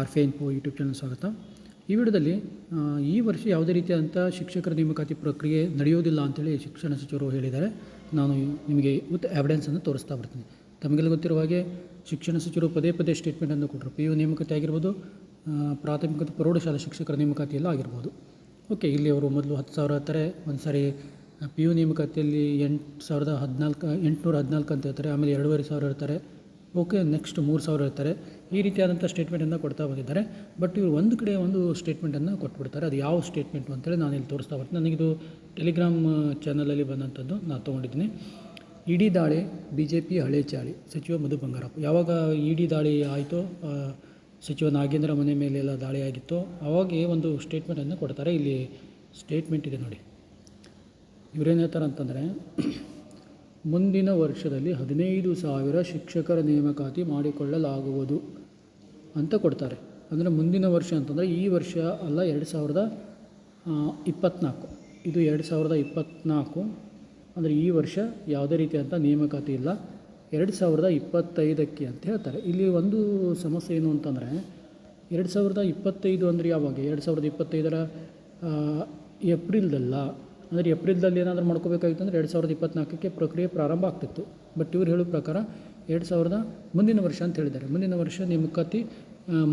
R ಫೆ info YouTube channel ಸ್ವಾಗತ. ಈ ವಿಡಿಯೋದಲ್ಲಿ ಈ ವರ್ಷ ಯಾವುದೇ ರೀತಿಯಾದಂಥ ಶಿಕ್ಷಕರ ನೇಮಕಾತಿ ಪ್ರಕ್ರಿಯೆ ನಡೆಯೋದಿಲ್ಲ ಅಂತೇಳಿ ಶಿಕ್ಷಣ ಸಚಿವರು ಹೇಳಿದ್ದಾರೆ. ನಾನು ನಿಮಗೆ ವಿತ್ ಎವಿಡೆನ್ಸನ್ನು ತೋರಿಸ್ತಾ ಬರ್ತೀನಿ. ತಮಗೆಲ್ಲ ಗೊತ್ತಿರುವ ಹಾಗೆ ಶಿಕ್ಷಣ ಸಚಿವರು ಪದೇ ಪದೇ ಸ್ಟೇಟ್ಮೆಂಟನ್ನು ಕೊಟ್ಟರು. ಪಿ ಯು ನೇಮಕಾತಿ ಆಗಿರ್ಬೋದು ಪ್ರಾಥಮಿಕ ಪ್ರೌಢಶಾಲಾ ಶಿಕ್ಷಕರ ನೇಮಕಾತಿ ಎಲ್ಲ ಆಗಿರ್ಬೋದು. ಓಕೆ, ಇಲ್ಲಿ ಅವರು ಮೊದಲು ಹತ್ತು ಸಾವಿರ ಹತ್ತಾರೆ ಒಂದು ಸಾರಿ ಪಿ ಯು ನೇಮಕಾತಿಯಲ್ಲಿ ಎಂಟು ಸಾವಿರದ ಹದಿನಾಲ್ಕು, ಎಂಟುನೂರ ಹದಿನಾಲ್ಕು ಅಂತ ಹೇಳ್ತಾರೆ. ಆಮೇಲೆ ಎರಡೂವರೆ ಸಾವಿರ ಹೇಳ್ತಾರೆ. ಓಕೆ ನೆಕ್ಸ್ಟ್ ಮೂರು ಸಾವಿರ ಇರ್ತಾರೆ ಈ ರೀತಿಯಾದಂಥ ಸ್ಟೇಟ್ಮೆಂಟನ್ನು ಕೊಡ್ತಾ ಬಂದಿದ್ದಾರೆ. ಬಟ್ ಇವರು ಒಂದು ಕಡೆ ಒಂದು ಸ್ಟೇಟ್ಮೆಂಟನ್ನು ಕೊಟ್ಬಿಡ್ತಾರೆ. ಅದು ಯಾವ ಸ್ಟೇಟ್ಮೆಂಟು ಅಂತೇಳಿ ನಾನು ಇಲ್ಲಿ ತೋರಿಸ್ತಾ ಬರ್ತೀನಿ. ನನಗಿದು ಟೆಲಿಗ್ರಾಮ್ ಚಾನಲಲ್ಲಿ ಬಂದಂಥದ್ದು ನಾನು ತೊಗೊಂಡಿದ್ದೀನಿ. ಇಡಿ ದಾಳಿ ಬಿ ಜೆ ಪಿ ಹಳೆ ಚಾಳಿ, ಸಚಿವ ಮಧು ಬಂಗಾರಪ್ಪ. ಯಾವಾಗ ಇಡಿ ದಾಳಿ ಆಯಿತೋ ಸಚಿವ ನಾಗೇಂದ್ರ ಮನೆ ಮೇಲೆಲ್ಲ ದಾಳಿ ಆಗಿತ್ತೋ, ಅವಾಗೇ ಒಂದು ಸ್ಟೇಟ್ಮೆಂಟನ್ನು ಕೊಡ್ತಾರೆ. ಇಲ್ಲಿ ಸ್ಟೇಟ್ಮೆಂಟ್ ಇದೆ ನೋಡಿ. ಇವರೇನು ಹೇಳ್ತಾರೆ ಅಂತಂದರೆ ಮುಂದಿನ ವರ್ಷದಲ್ಲಿ ಹದಿನೈದು ಸಾವಿರ ಶಿಕ್ಷಕರ ನೇಮಕಾತಿ ಮಾಡಿಕೊಳ್ಳಲಾಗುವುದು ಅಂತ ಕೊಡ್ತಾರೆ. ಅಂದರೆ ಮುಂದಿನ ವರ್ಷ ಅಂತಂದರೆ ಈ ವರ್ಷ ಅಲ್ಲ, ಎರಡು ಸಾವಿರದ ಇಪ್ಪತ್ತ್ನಾಲ್ಕು ಇದು ಎರಡು ಸಾವಿರದ ಇಪ್ಪತ್ತ್ನಾಲ್ಕು ಅಂದರೆ ಈ ವರ್ಷ ಯಾವುದೇ ರೀತಿಯಾದಂಥ ನೇಮಕಾತಿ ಇಲ್ಲ. ಎರಡು ಸಾವಿರದ ಇಪ್ಪತ್ತೈದಕ್ಕೆ ಅಂತ ಹೇಳ್ತಾರೆ. ಇಲ್ಲಿ ಒಂದು ಸಮಸ್ಯೆ ಏನು ಅಂತಂದರೆ, ಎರಡು ಸಾವಿರದ ಇಪ್ಪತ್ತೈದು ಅಂದರೆ ಯಾವಾಗ? ಎರಡು ಸಾವಿರದ ಇಪ್ಪತ್ತೈದರ ಏಪ್ರಿಲ್ದಲ್ಲ. ಅಂದರೆ ಏಪ್ರಿಲ್ದಲ್ಲಿ ಏನಾದರೂ ಮಾಡ್ಕೋಬೇಕಾಗಿತ್ತು ಅಂದರೆ ಎರಡು ಸಾವಿರದ ಇಪ್ಪತ್ನಾಲ್ಕಕ್ಕೆ ಪ್ರಕ್ರಿಯೆ ಪ್ರಾರಂಭ ಆಗ್ತಿತ್ತು. ಬಟ್ ಇವ್ರು ಹೇಳೋ ಪ್ರಕಾರ ಎರಡು ಸಾವಿರದ ಮುಂದಿನ ವರ್ಷ ಅಂತ ಹೇಳಿದ್ದಾರೆ. ಮುಂದಿನ ವರ್ಷ ನೇಮಕಾತಿ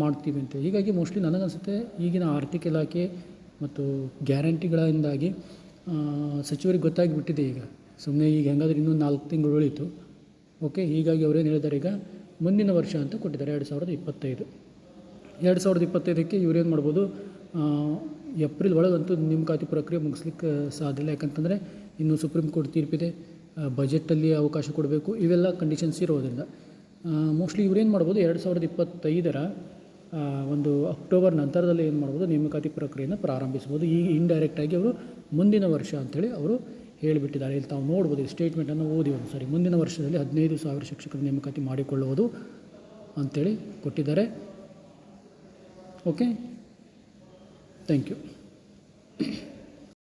ಮಾಡ್ತೀವಿ ಅಂತ. ಹೀಗಾಗಿ ಮೋಸ್ಟ್ಲಿ ನನಗನ್ಸುತ್ತೆ ಈಗಿನ ಆರ್ಥಿಕ ಇಲಾಖೆ ಮತ್ತು ಗ್ಯಾರಂಟಿಗಳಿಂದಾಗಿ ಸಚಿವರಿಗೆ ಗೊತ್ತಾಗಿಬಿಟ್ಟಿದೆ ಈಗ. ಸುಮ್ಮನೆ ಈಗ ಹೆಂಗಾದ್ರೆ ಇನ್ನೂ ನಾಲ್ಕು ತಿಂಗಳು ಉಳಿತು. ಓಕೆ ಹೀಗಾಗಿ ಅವರೇನು ಹೇಳಿದ್ದಾರೆ ಈಗ ಮುಂದಿನ ವರ್ಷ ಅಂತ ಕೊಟ್ಟಿದ್ದಾರೆ, ಎರಡು ಸಾವಿರದ ಇಪ್ಪತ್ತೈದು. ಎರಡು ಸಾವಿರದ ಇಪ್ಪತ್ತೈದಕ್ಕೆ ಇವರೇನು ಮಾಡ್ಬೋದು? ಏಪ್ರಿಲ್ ಒಳಗಂತೂ ನೇಮಕಾತಿ ಪ್ರಕ್ರಿಯೆ ಮುಗಿಸ್ಲಿಕ್ಕೆ ಸಾಧ್ಯ ಇಲ್ಲ. ಯಾಕಂತಂದರೆ ಇನ್ನು ಸುಪ್ರೀಂ ಕೋರ್ಟ್ ತೀರ್ಪಿದೆ ಬಜೆಟಲ್ಲಿ ಅವಕಾಶ ಕೊಡಬೇಕು. ಇವೆಲ್ಲ ಕಂಡೀಷನ್ಸ್ ಇರೋದಿಲ್ಲ ಮೋಸ್ಟ್ಲಿ ಇವ್ರೇನು ಮಾಡ್ಬೋದು, ಎರಡು ಸಾವಿರದ ಇಪ್ಪತ್ತೈದರ ಒಂದು ಅಕ್ಟೋಬರ್ ನಂತರದಲ್ಲಿ ಏನು ಮಾಡ್ಬೋದು ನೇಮಕಾತಿ ಪ್ರಕ್ರಿಯೆಯನ್ನು ಪ್ರಾರಂಭಿಸ್ಬೋದು. ಈಗ ಇಂಡೈರೆಕ್ಟಾಗಿ ಅವರು ಮುಂದಿನ ವರ್ಷ ಅಂಥೇಳಿ ಅವರು ಹೇಳಿಬಿಟ್ಟಿದ್ದಾರೆ. ಇಲ್ಲಿ ತಾವು ನೋಡ್ಬೋದು, ಈ ಸ್ಟೇಟ್ಮೆಂಟನ್ನು ಓದಿ ಒಂದು ಸಾರಿ. ಮುಂದಿನ ವರ್ಷದಲ್ಲಿ ಹದಿನೈದು ಸಾವಿರ ಶಿಕ್ಷಕರ ನೇಮಕಾತಿ ಮಾಡಿಕೊಳ್ಳುವುದು ಅಂಥೇಳಿ ಕೊಟ್ಟಿದ್ದಾರೆ. Okay thank you